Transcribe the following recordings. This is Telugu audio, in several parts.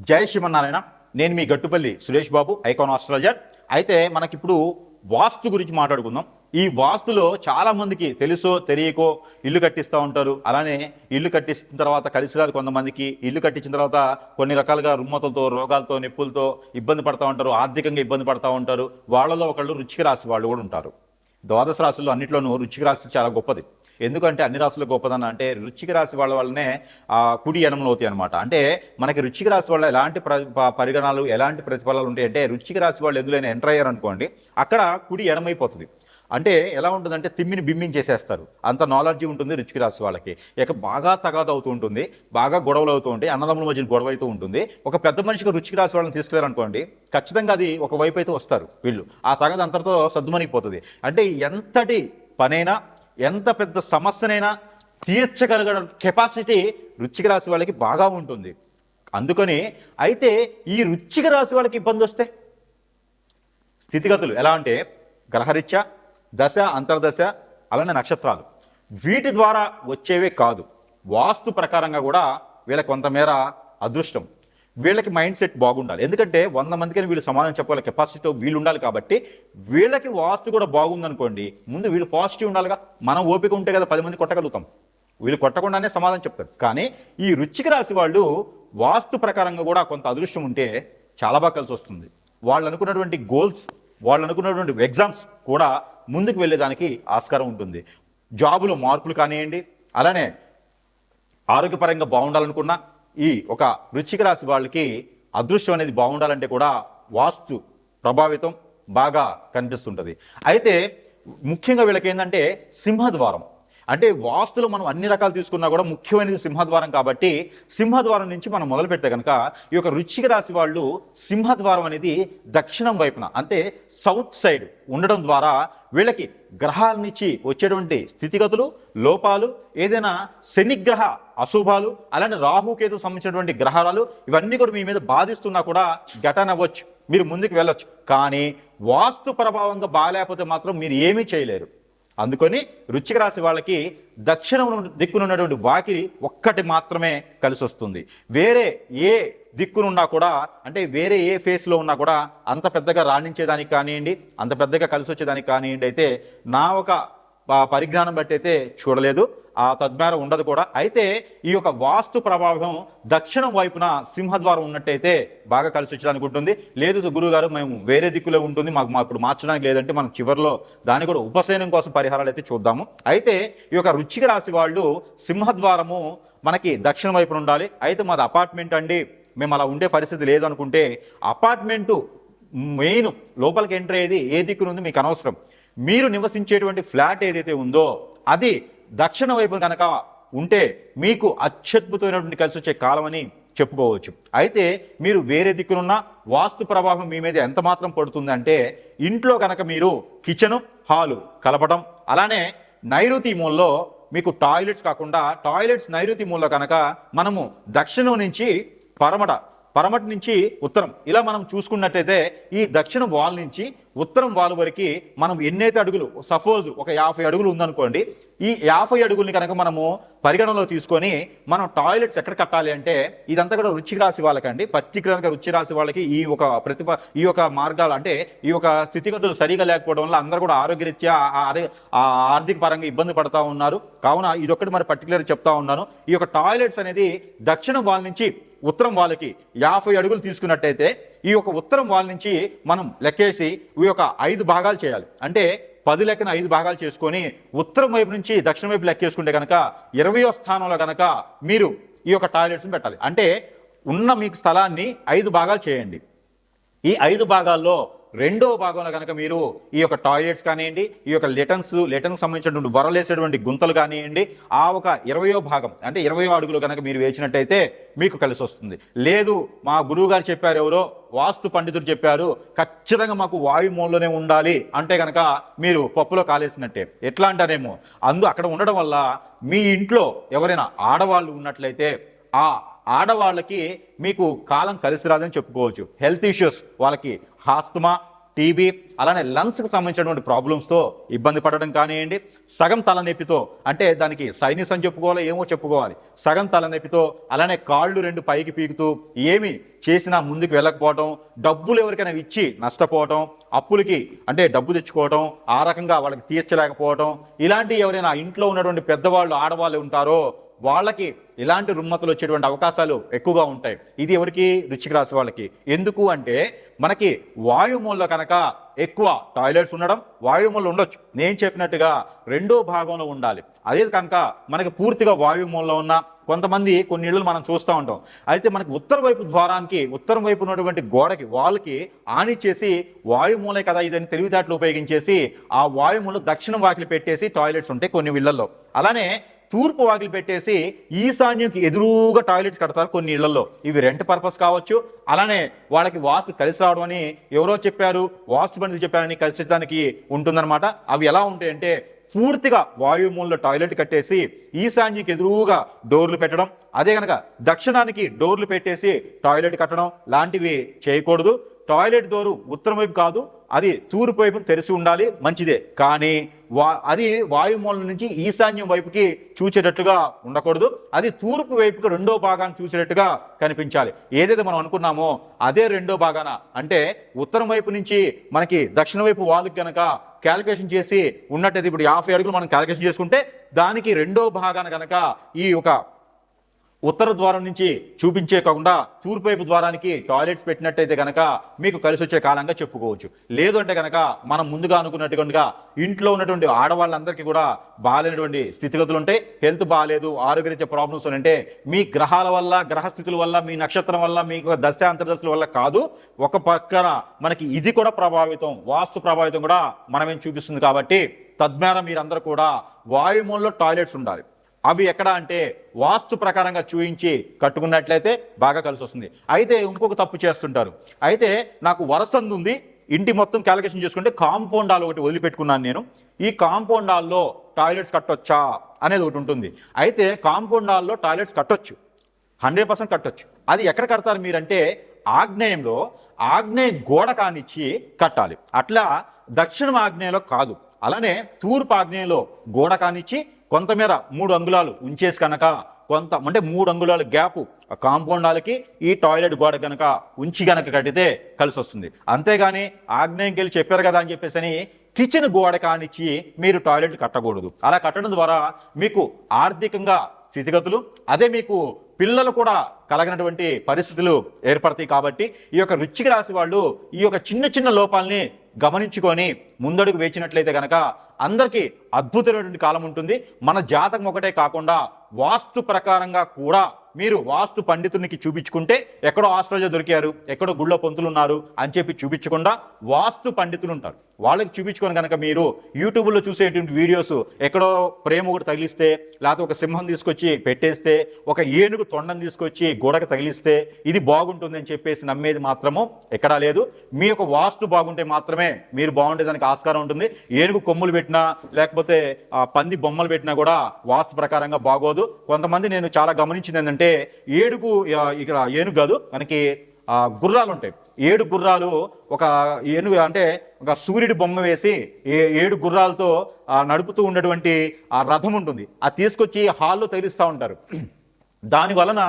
జై శ్రీమన్నారాయణ. నేను మీ గట్టుపల్లి సురేష్ బాబు ఐకాన్ ఆస్ట్రాలజర్. అయితే మనకిప్పుడు వాస్తు గురించి మాట్లాడుకుందాం. ఈ వాస్తులో చాలామందికి తెలుసో తెలియకో ఇల్లు కట్టిస్తూ ఉంటారు. అలానే ఇల్లు కట్టించిన తర్వాత కలిసి రాదు కొంతమందికి. ఇల్లు కట్టించిన తర్వాత కొన్ని రకాలుగా రుమ్మతలతో రోగాలతో నొప్పులతో ఇబ్బంది పడతా ఉంటారు. ఆర్థికంగా ఇబ్బంది పడతా ఉంటారు. వాళ్ళలో ఒకళ్ళు రుచికి రాసి వాళ్ళు కూడా ఉంటారు. ద్వాదశ రాశుల్లో అన్నిట్లోనూ రుచికి రాశి చాలా గొప్పది. ఎందుకంటే అన్ని రాశులు గొప్పదన్న అంటే రుచికి రాశి వాళ్ళ వల్లనే ఆ కుడి ఎనమలు అవుతాయి అనమాట అంటే మనకి రుచికి రాశి వల్ల ఎలాంటి పరిగణాలు ఎలాంటి ప్రతిఫలాలు ఉంటాయి అంటే రుచికి రాశి వాళ్ళు ఎందులోనే ఎంటర్ అయ్యారు అనుకోండి అక్కడ కుడి ఎడమైపోతుంది. అంటే ఎలా ఉంటుందంటే తిమ్మిని బిమ్మించేసేస్తారు అంత నాలెడ్జ్ ఉంటుంది రుచికి రాశి వాళ్ళకి. ఇక బాగా తగాదు అవుతూ ఉంటుంది బాగా గొడవలు అవుతూ ఉంటాయి అన్నదమ్ముల మధ్య గొడవ అవుతూ ఉంటుంది. ఒక పెద్ద మనిషికి రుచికి రాసి వాళ్ళని తీసుకెళ్ళారనుకోండి ఖచ్చితంగా అది ఒక వైపు అయితే వస్తారు వీళ్ళు. ఆ తగదు అంతటితో సద్దుమణిపోతుంది అంటే ఎంతటి పనైనా ఎంత పెద్ద సమస్యనైనా తీర్చగలగడం కెపాసిటీ రుచిక రాశి వాళ్ళకి బాగా ఉంటుంది. అందుకని అయితే ఈ రుచిక రాశి వాళ్ళకి ఇబ్బంది వస్తే? స్థితిగతులు ఎలా అంటే గ్రహరీత్యా దశ అంతర్దశ అలానే నక్షత్రాలు. వీటి ద్వారా వచ్చేవే కాదు. వాస్తు ప్రకారంగా కూడా వీళ్ళ కొంతమేర అదృష్టం. వీళ్ళకి మైండ్ సెట్ బాగుండాలి. ఎందుకంటే వంద మందికి వీళ్ళు సమాధానం చెప్పగల కెపాసిటీ వీళ్ళు ఉండాలి కాబట్టి వీళ్ళకి వాస్తు కూడా బాగుందనుకోండి ముందు వీళ్ళు పాజిటివ్ ఉండాలిగా. మనం ఓపిక ఉంటే కదా పది మంది కొట్టగలుగుతాం. వీళ్ళు కొట్టకుండానే సమాధానం చెప్తారు. కానీ ఈ రుచికి రాసి వాళ్ళు వాస్తు ప్రకారంగా కూడా కొంత అదృష్టం ఉంటే చాలా బాగా కలిసి వస్తుంది. వాళ్ళు అనుకున్నటువంటి గోల్స్ వాళ్ళు అనుకున్నటువంటి ఎగ్జామ్స్ కూడా ముందుకు వెళ్ళేదానికి ఆస్కారం ఉంటుంది. జాబులో మార్పులు కానివ్వండి అలానే ఆరోగ్యపరంగా బాగుండాలనుకున్నా ఈ ఒక వృశ్చిక రాశి వాళ్ళకి అదృష్టం అనేది బాగుండాలంటే కూడా వాస్తు ప్రభావితం బాగా కనిపిస్తుంటుంది. అయితే ముఖ్యంగా వీళ్ళకి ఏంటంటే సింహద్వారం. అంటే వాస్తులు మనం అన్ని రకాలు తీసుకున్నా కూడా ముఖ్యమైనది సింహద్వారం కాబట్టి సింహద్వారం నుంచి మనం మొదలు పెడితే కనుక ఈ యొక్క రుచిక రాశి వాళ్ళు సింహద్వారం అనేది దక్షిణం వైపున అంటే సౌత్ సైడ్ ఉండడం ద్వారా వీళ్ళకి గ్రహాల నుంచి వచ్చేటువంటి స్థితిగతులు లోపాలు ఏదైనా శనిగ్రహ అశుభాలు అలానే రాహుకేతు సంబంధించినటువంటి గ్రహాలు ఇవన్నీ కూడా మీ మీద బాధిస్తున్నా కూడా ఘటన అవ్వచ్చు. మీరు ముందుకు వెళ్ళొచ్చు. కానీ వాస్తు ప్రభావంగా బాగాలేకపోతే మాత్రం మీరు ఏమీ చేయలేరు. అందుకని వృశ్చిక రాశి వాళ్ళకి దక్షిణం దిక్కునున్నటువంటి వాకిలి ఒక్కటి మాత్రమే కలిసి వస్తుంది వేరే ఏ దిక్కునున్నా కూడా అంటే వేరే ఏ ఫేస్లో ఉన్నా కూడా అంత పెద్దగా రాణించేదానికి కానివ్వండి అంత పెద్దగా కలిసి వచ్చేదానికి కానివ్వండి అయితే నా ఒక పరిజ్ఞానం బట్టి అయితే చూడలేదు. ఆ తద్మేర ఉండదు కూడా. అయితే ఈ యొక్క వాస్తు ప్రభావం దక్షిణం వైపున సింహద్వారం ఉన్నట్టయితే బాగా కలిసి వచ్చడానికి ఉంటుంది. లేదు గురువు గారు మేము వేరే దిక్కులో ఉంటుంది. మాకు మా ఇప్పుడు మార్చడానికి లేదంటే మనం చివరిలో దాని కూడా ఉపశయనం కోసం పరిహారాలు అయితే చూద్దాము. అయితే ఈ యొక్క రుచిక రాశి వాళ్ళు సింహద్వారము మనకి దక్షిణ వైపున ఉండాలి. అయితే మాది అపార్ట్మెంట్ అండి. మేము అలా ఉండే పరిస్థితి లేదనుకుంటే అపార్ట్మెంటు మెయిన్ లోపలికి ఎంటర్ అయ్యేది ఏ దిక్కునుంది మీకు అనవసరం. మీరు నివసించేటువంటి ఫ్లాట్ ఏదైతే ఉందో అది దక్షిణ వైపు కనుక ఉంటే మీకు అత్యద్భుతమైనటువంటి కలిసి వచ్చే కాలం అని చెప్పుకోవచ్చు. అయితే మీరు వేరే దిక్కునున్న వాస్తు ప్రభావం మీ మీద ఎంత మాత్రం పడుతుందంటే ఇంట్లో కనుక మీరు కిచెను హాలు కలపడం అలానే నైరుతి మూలలో మీకు టాయిలెట్స్ కాకుండా టాయిలెట్స్ నైరుతి మూలలో కనుక మనము దక్షిణం నుంచి పరమట పరమటి నుంచి ఉత్తరం. ఇలా మనం చూసుకున్నట్టయితే ఈ దక్షిణ వాల్ నుంచి ఉత్తరం వాల్ వరకు మనం ఎన్నైతే అడుగులు సపోజ్ ఒక యాభై అడుగులు ఉందనుకోండి ఈ యాభై అడుగుల్ని కనుక మనము పరిగణనలో తీసుకొని మనం టాయిలెట్స్ ఎక్కడ కట్టాలి అంటే ఇదంతా కూడా రుచి రాసి వాళ్ళకండి. పర్టికులర్గా రుచి రాసి వాళ్ళకి ఈ ఒక ప్రతిభ ఈ యొక్క మార్గాలు అంటే ఈ యొక్క స్థితిగతులు సరిగా లేకపోవడం వల్ల అందరూ కూడా ఆరోగ్యరీత్యా ఆ- ఆర్థిక పరంగా ఇబ్బంది పడతా ఉన్నారు. కావున ఇదొక్కటి మరి పర్టికులర్ చెప్తా ఉన్నాను. ఈ యొక్క టాయిలెట్స్ అనేది దక్షిణ వాల్ నుంచి ఉత్తరం వాళ్ళకి యాభై అడుగులు తీసుకున్నట్టయితే ఈ యొక్క ఉత్తరం వాళ్ళ నుంచి మనం లెక్కేసి ఈ యొక్క ఐదు భాగాలు చేయాలి. అంటే పది లెక్కన ఐదు భాగాలు చేసుకొని ఉత్తరం వైపు నుంచి దక్షిణ వైపు లెక్కేసుకుంటే కనుక ఇరవయో స్థానంలో కనుక మీరు ఈ యొక్క టాయిలెట్స్ని పెట్టాలి. అంటే ఉన్న మీకు స్థలాన్ని ఐదు భాగాలు చేయండి. ఈ ఐదు భాగాల్లో రెండో భాగంలో కనుక మీరు ఈ యొక్క టాయిలెట్స్ కానివ్వండి ఈ యొక్క లెటన్స్ లెటన్కి సంబంధించినటువంటి వరలేసేటువంటి గుంతలు కానివ్వండి ఆ ఒక ఇరవయో భాగం అంటే ఇరవయో అడుగులు కనుక మీరు వేసినట్టయితే మీకు కలిసి వస్తుంది. లేదు మా గురువు గారు చెప్పారు ఎవరో వాస్తు పండితుడు చెప్పారు ఖచ్చితంగా మాకు వాయుమూలలోనే ఉండాలి అంటే కనుక మీరు పప్పులో కాలేసినట్టే. ఎట్లా అంటారేమో అందు అక్కడ ఉండడం వల్ల మీ ఇంట్లో ఎవరైనా ఆడవాళ్ళు ఉన్నట్లయితే ఆ ఆడవాళ్ళకి మీకు కాలం కలిసి రాదని చెప్పుకోవచ్చు. హెల్త్ ఇష్యూస్ వాళ్ళకి హాస్తమా టీబీ అలానే లంగ్స్కి సంబంధించినటువంటి ప్రాబ్లమ్స్తో ఇబ్బంది పడడం కానివ్వండి సగం తలనొప్పితో అంటే దానికి సైనిస్ అని చెప్పుకోవాలి ఏమో చెప్పుకోవాలి. సగం తలనొప్పితో అలానే కాళ్ళు రెండు పైకి పీకుతూ ఏమి చేసినా ముందుకు వెళ్ళకపోవటం డబ్బులు ఎవరికైనా ఇచ్చి నష్టపోవటం అప్పులకి అంటే డబ్బు తెచ్చుకోవటం ఆ రకంగా వాళ్ళకి తీర్చలేకపోవటం ఇలాంటి ఎవరైనా ఇంట్లో ఉన్నటువంటి పెద్దవాళ్ళు ఆడవాళ్ళు ఉంటారో వాళ్ళకి ఇలాంటి రుమ్మతులు వచ్చేటువంటి అవకాశాలు ఎక్కువగా ఉంటాయి. ఇది ఎవరికి? రుచికి రాసి వాళ్ళకి. ఎందుకు అంటే మనకి వాయుమూలలో కనుక ఎక్కువ టాయిలెట్స్ ఉండడం వాయుమూలలో ఉండొచ్చు. నేను చెప్పినట్టుగా రెండో భాగంలో ఉండాలి. అదే కనుక మనకి పూర్తిగా వాయుమూలలో ఉన్న కొంతమంది కొన్ని ఇళ్ళు మనం చూస్తూ ఉంటాం. అయితే మనకి ఉత్తర వైపు ద్వారానికి ఉత్తరం వైపు ఉన్నటువంటి గోడకి వాళ్ళకి ఆని చేసి వాయుమూలే కదా ఇదని తెలివితేటలు ఉపయోగించేసి ఆ వాయుమూల దక్షిణం వాకిలి పెట్టేసి టాయిలెట్స్ ఉంటాయి కొన్ని ఇళ్ళలో అలానే తూర్పు వాకిలి పెట్టేసి ఈశాన్యంకి ఎదురుగా టాయిలెట్స్ కడతారు కొన్ని ఇళ్ళలో. ఇవి రెంట్ పర్పస్ కావచ్చు. అలానే వాళ్ళకి వాస్తు కలిసి రావడం అని ఎవరో చెప్పారు. వాస్తు పండితులు చెప్పారని కలిసిదానికి ఉంటుందన్నమాట. అవి ఎలా ఉంటాయంటే పూర్తిగా వాయుమూలలో టాయిలెట్ కట్టేసి ఈశాన్యకి ఎదురుగా డోర్లు పెట్టడం. అదే కనుక దక్షిణానికి డోర్లు పెట్టేసి టాయిలెట్ కట్టడం లాంటివి చేయకూడదు. టాయిలెట్ డోరు ఉత్తరం వైపు కాదు అది తూర్పు వైపు తెరిచి ఉండాలి మంచిదే. కానీ వా అది వాయుమూలం నుంచి ఈశాన్యం వైపుకి చూచేటట్టుగా ఉండకూడదు. అది తూర్పు వైపుకి రెండో భాగాన్ని చూసేటట్టుగా కనిపించాలి. ఏదైతే మనం అనుకున్నామో అదే రెండో భాగాన. అంటే ఉత్తరం వైపు నుంచి మనకి దక్షిణ వైపు వాళ్ళకి గనక క్యాలిక్యులేషన్ చేసి ఉన్నట్టయితే ఇప్పుడు యాభై అడుగులు మనం క్యాలిక్యులేషన్ చేసుకుంటే దానికి రెండో భాగాన కనుక ఈ ఒక ఉత్తర ద్వారం నుంచి చూపించే కాకుండా తూర్పు వైపు ద్వారానికి టాయిలెట్స్ పెట్టినట్టయితే కనుక మీకు కలిసి వచ్చే కాలంగా చెప్పుకోవచ్చు. లేదు అంటే కనుక మనం ముందుగా అనుకున్నట్టుగా ఇంట్లో ఉన్నటువంటి ఆడవాళ్ళందరికీ కూడా బాగాలేనటువంటి స్థితిగతులు ఉంటాయి హెల్త్ బాగాలేదు ఆరోగ్యరీత్యా ప్రాబ్లమ్స్ ఉంటే మీ గ్రహాల వల్ల గ్రహస్థితుల వల్ల మీ నక్షత్రం వల్ల మీకు దశ అంతర్దశల వల్ల కాదు. ఒక పక్కన మనకి ఇది కూడా ప్రభావితం వాస్తు ప్రభావితం కూడా మనమేం చూపిస్తుంది కాబట్టి తద్వారా మీరందరూ కూడా వాయుమూలలో టాయిలెట్స్ ఉండాలి. అవి ఎక్కడ అంటే వాస్తు ప్రకారంగా చూయించి కట్టుకున్నట్లయితే బాగా కలిసి వస్తుంది అయితే ఇంకొక తప్పు చేస్తుంటారు. అయితే నాకు వరసంది ఉంది. ఇంటి మొత్తం క్యాలిక్యులేషన్ చేసుకుంటే కాంపౌండ్ హాల్ ఒకటి వదిలిపెట్టుకున్నాను నేను. ఈ కాంపౌండ్ హాల్లో టాయిలెట్స్ కట్టొచ్చా అనేది ఒకటి ఉంటుంది. అయితే కాంపౌండ్ హాల్లో టాయిలెట్స్ కట్టొచ్చు. హండ్రెడ్ పర్సెంట్ కట్టొచ్చు. అది ఎక్కడ కడతారు మీరంటే ఆగ్నేయంలో ఆగ్నేయ గోడ కానిచ్చి కట్టాలి. అట్లా దక్షిణ ఆగ్నేయంలో కాదు. అలానే తూర్పు ఆగ్నేయంలో గోడ కానిచ్చి కొంతమేర మూడు అంగుళాలు ఉంచేసి కనుక కొంత అంటే మూడు అంగుళాల గ్యాప్ కాంపౌండ్ ఈ టాయిలెట్ గోడ కనుక ఉంచి కనుక కట్టితే కలిసి వస్తుంది. అంతేగాని ఆగ్నేయంకి వెళ్ళి చెప్పారు కదా అని చెప్పేసి అని కిచెన్ గోడ కానిచ్చి మీరు టాయిలెట్ కట్టకూడదు. అలా కట్టడం ద్వారా మీకు ఆర్థికంగా స్థితిగతులు అదే మీకు పిల్లలు కూడా కలగినటువంటి పరిస్థితులు ఏర్పడతాయి కాబట్టి ఈ యొక్క రుచికి రాసి వాళ్ళు ఈ యొక్క చిన్న చిన్న లోపాలని గమనించుకొని ముందడుగు వేచినట్లయితే కనుక అందరికీ అద్భుతమైనటువంటి కాలం ఉంటుంది. మన జాతకం ఒకటే కాకుండా వాస్తు ప్రకారంగా కూడా మీరు వాస్తు పండితునికి చూపించుకుంటే ఎక్కడో ఆస్ట్రేలియా దొరికారు ఎక్కడో గుళ్ళో పొంతులు ఉన్నారు అని చెప్పి చూపించకుండా వాస్తు పండితులు ఉంటారు. వాళ్ళకి చూపించుకొని కనుక మీరు యూట్యూబ్లో చూసేటువంటి వీడియోస్ ఎక్కడో ప్రేమ ఒకటి తగిలిస్తే లేకపోతే ఒక సింహం తీసుకొచ్చి పెట్టేస్తే ఒక ఏనుగు తొండం తీసుకొచ్చి గోడకు తగిలిస్తే ఇది బాగుంటుంది అని చెప్పేసి నమ్మేది మాత్రము ఎక్కడా లేదు. మీ యొక్క వాస్తు బాగుంటే మాత్రమే మీరు బాగుండేదానికి ఆస్కారం ఉంటుంది. ఏనుగు కొమ్ములు పెట్టినా లేకపోతే పంది బొమ్మలు పెట్టినా కూడా వాస్తు ప్రకారంగా బాగోదు. కొంతమంది నేను చాలా గమనించింది ఏంటంటే ఏడుగు ఇక్కడ ఏనుగు కాదు మనకి గుర్రాలు ఉంటాయి. ఏడు గుర్రాలు ఒక ఏనుగు అంటే ఒక సూర్యుడి బొమ్మ వేసి ఏ ఏడు గుర్రాలతో నడుపుతూ ఉన్నటువంటి ఆ రథం ఉంటుంది. అది తీసుకొచ్చి హాల్లో తగిలిస్తూ ఉంటారు. దాని వలన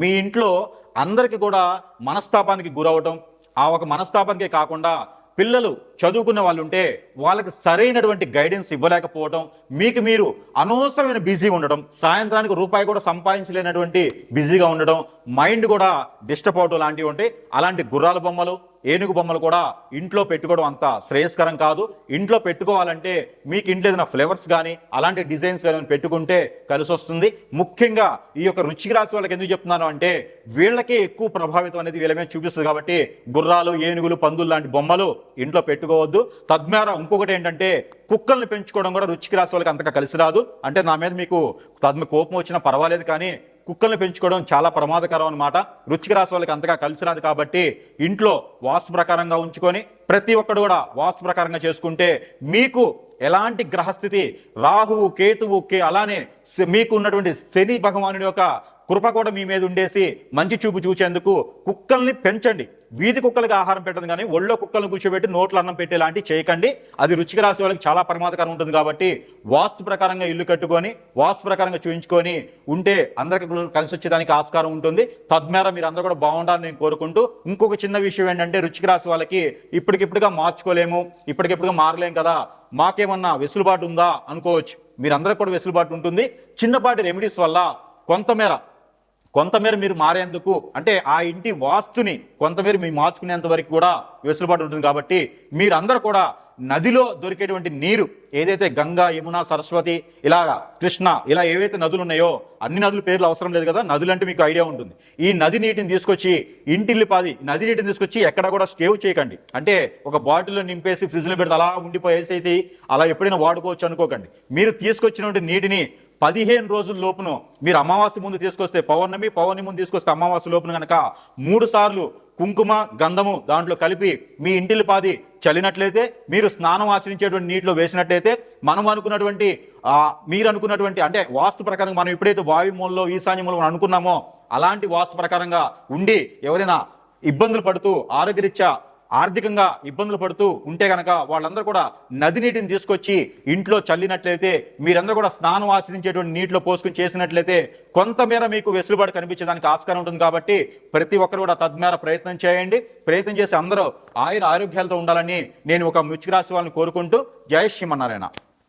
మీ ఇంట్లో అందరికీ కూడా మనస్తాపానికి గురవటం ఆ ఒక మనస్తాపానికే కాకుండా పిల్లలు చదువుకున్న వాళ్ళు ఉంటే వాళ్ళకి సరైనటువంటి గైడెన్స్ ఇవ్వలేకపోవడం మీకు మీరు అనవసరమైన బిజీ ఉండడం సాయంత్రానికి రూపాయి కూడా సంపాదించలేనటువంటి బిజీగా ఉండడం మైండ్ కూడా డిస్టర్బ్ అవడం లాంటివి ఉంటే అలాంటి గుర్రాల బొమ్మలు ఏనుగు బొమ్మలు కూడా ఇంట్లో పెట్టుకోవడం అంత శ్రేయస్కరం కాదు. ఇంట్లో పెట్టుకోవాలంటే మీకు ఇంట్లో ఏదైనా ఫ్లేవర్స్ కానీ అలాంటి డిజైన్స్ కానీ పెట్టుకుంటే కలిసి వస్తుంది. ముఖ్యంగా ఈ యొక్క రుచికి రాసి వాళ్ళకి ఎందుకు చెప్తున్నాను అంటే వీళ్ళకే ఎక్కువ ప్రభావితం అనేది వీళ్ళ మీద చూపిస్తుంది కాబట్టి గుర్రాలు ఏనుగులు పందులు లాంటి బొమ్మలు ఇంట్లో పెట్టుకోవద్దు. తద్వారా ఇంకొకటి ఏంటంటే కుక్కల్ని పెంచుకోవడం కూడా రుచికి రాసి వాళ్ళకి అంతగా కలిసి రాదు. అంటే నా మీద మీకు తద్మ కోపం వచ్చినా పర్వాలేదు కానీ కుక్కల్ని పెంచుకోవడం చాలా ప్రమాదకరం అనమాట రుచికి రాసి వాళ్ళకి అంతగా కలిసి రాదు కాబట్టి ఇంట్లో వాస్తు ప్రకారంగా ఉంచుకొని ప్రతి ఒక్కడు కూడా వాస్తు ప్రకారంగా చేసుకుంటే మీకు ఎలాంటి గ్రహస్థితి రాహువు కేతువు కే అలానే మీకు ఉన్నటువంటి శని భగవానుడి యొక్క కృప కూడా మీ మీద ఉండేసి మంచి చూపు చూచేందుకు కుక్కల్ని పెంచండి. వీధి కుక్కలకి ఆహారం పెట్టదు కానీ ఒళ్ళో కుక్కలను కూర్చోబెట్టి నోట్లో అన్నం పెట్టేలాంటి చేయకండి. అది రుచికి రాసే వాళ్ళకి చాలా ప్రమాదకరం ఉంటుంది కాబట్టి వాస్తు ప్రకారంగా ఇల్లు కట్టుకొని వాస్తు ప్రకారంగా చూయించుకొని ఉంటే అందరికీ కలిసి వచ్చేదానికి ఆస్కారం ఉంటుంది. తద్మేర మీరు అందరూ కూడా బాగుండాలని నేను కోరుకుంటూ ఇంకొక చిన్న విషయం ఏంటంటే రుచికి రాసే వాళ్ళకి ఇప్పుడు ఇప్పటికిప్పుడుగా మార్చుకోలేము ఇప్పటికిప్పుడుగా మారలేం కదా? మాకేమన్నా వెసులుబాటు ఉందా? అనుకోవచ్చు. మీరందరికీ కూడా వెసులుబాటు ఉంటుంది. చిన్నపాటి రెమెడీస్ వల్ల కొంతమేర కొంతమేర మీరు మారేందుకు అంటే ఆ ఇంటి వాస్తుని కొంతమేర మీరు మార్చుకునేంత వరకు కూడా వెసులుబాటు ఉంటుంది కాబట్టి మీరందరూ కూడా నదిలో దొరికేటువంటి నీరు ఏదైతే గంగా యమున సరస్వతి ఇలాగా కృష్ణ ఇలా ఏవైతే నదులు ఉన్నాయో అన్ని నదుల పేర్లు అవసరం లేదు కదా నదులు అంటే మీకు ఐడియా ఉంటుంది. ఈ నది నీటిని తీసుకొచ్చి ఇంటిల్లిపాది నది నీటిని తీసుకొచ్చి ఎక్కడ కూడా స్టేవ్ చేయకండి. అంటే ఒక బాటిల్లో నింపేసి ఫ్రిడ్జ్లో పెడితే అలా ఉండిపోయేసి అయితే అలా ఎప్పుడైనా వాడుకోవచ్చు అనుకోకండి. మీరు తీసుకొచ్చినటువంటి నీటిని పదిహేను రోజుల లోపును మీరు అమావాస్య ముందు తీసుకొస్తే పౌర్ణమి పౌర్ణమి ముందు తీసుకొస్తే అమావాస్య లోపున కనుక మూడు సార్లు కుంకుమ గంధము దాంట్లో కలిపి మీ ఇంటిలి పాది చల్లినట్లయితే మీరు స్నానం ఆచరించేటువంటి నీటిలో వేసినట్లయితే మనం అనుకున్నటువంటి మీరు అనుకున్నటువంటి అంటే వాస్తు ప్రకారం మనం ఎప్పుడైతే వాయుమూలలో ఈశాన్యములో మనం అనుకున్నామో అలాంటి వాస్తు ప్రకారంగా ఉండి ఎవరైనా ఇబ్బందులు పడుతూ ఆరోగ్యరీత్యా ఆర్థికంగా ఇబ్బందులు పడుతూ ఉంటే కనుక వాళ్ళందరూ కూడా నది నీటిని తీసుకొచ్చి ఇంట్లో చల్లినట్లయితే మీరందరూ కూడా స్నానం ఆచరించేటువంటి నీటిలో పోసుకుని చేసినట్లయితే కొంతమేర మీకు వెసులుబాటు కనిపించడానికి ఆస్కారం ఉంటుంది కాబట్టి ప్రతి ఒక్కరు కూడా తద్మేర ప్రయత్నం చేయండి. ప్రయత్నం చేసి అందరూ ఆయుర ఆరోగ్యాలతో ఉండాలని నేను ఒక ముచ్చి వాళ్ళని కోరుకుంటూ జయ శ్రీమన్నారాయణ.